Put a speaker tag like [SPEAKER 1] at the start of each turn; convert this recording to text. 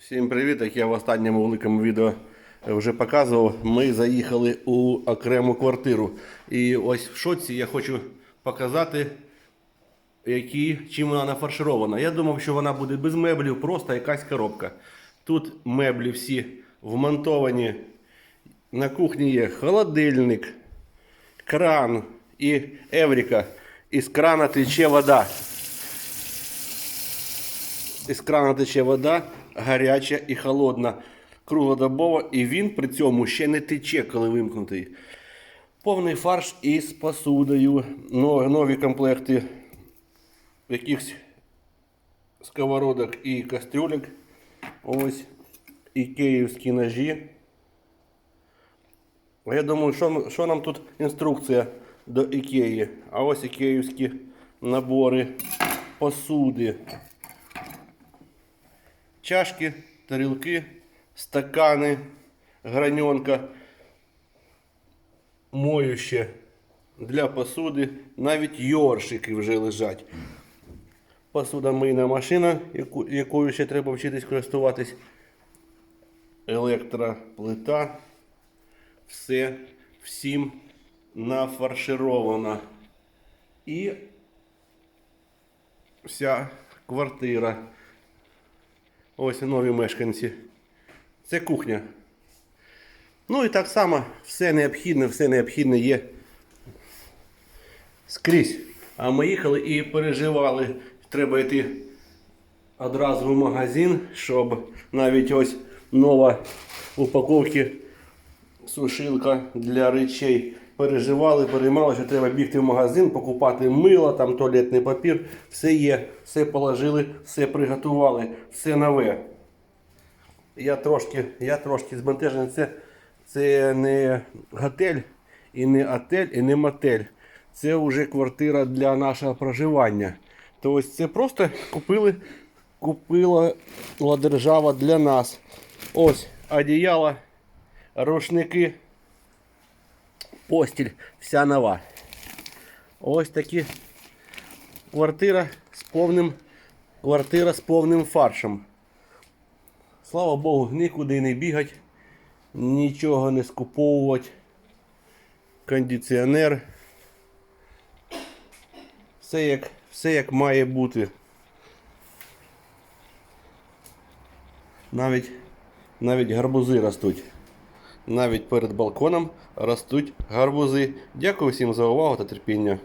[SPEAKER 1] Всім привіт! Як я в останньому великому відео вже показував, ми заїхали у окрему квартиру. І ось в шоці я хочу показати, які, чим вона нафарширована. Я думав, що вона буде без меблів, просто якась коробка. Тут меблі всі вмонтовані. На кухні є холодильник, кран і евріка. Із крана тече вода. Із крана тече вода гаряча і холодна, круглодобово, і він при цьому ще не тече, коли вимкнутий. Повний фарш із посудою, нові комплекти якихось сковородок і кастрюлек. Ось і київські ножі. Я думаю, що, що нам тут інструкція до Ікеї. А ось ікеївські набори посуди. Чашки, тарілки, стакани, граньонка, моюще для посуди, навіть йоршики вже лежать. Посудомийна машина, яку, якою ще треба вчитись користуватись. Електроплита. Все всім нафаршировано. І вся квартира. Ось нові мешканці. Це кухня. Ну і так само все необхідне, все необхідне є скрізь. А ми їхали і переживали. Треба йти одразу в магазин, щоб навіть ось нова упаковки сушилка для речей. Переживали, переймали, що треба бігти в магазин, покупати мило, там туалетний папір. Все є, все положили, все приготували, все нове. Я трошки, я трошки збентежений. Це, це не готель, і не отель, і не мотель. Це вже квартира для нашого проживання. Тобто це просто купили, купила держава для нас. Ось одіяло, рушники, постіль, вся нова. Ось такі квартира з повним, квартира з повним фаршем. Слава Богу, нікуди не бігать, нічого не скуповувати. Кондиціонер. Все як, все як має бути. Навіть, навіть гарбузи ростуть. Навіть перед балконом ростуть гарбузи. Дякую всім за увагу та терпіння.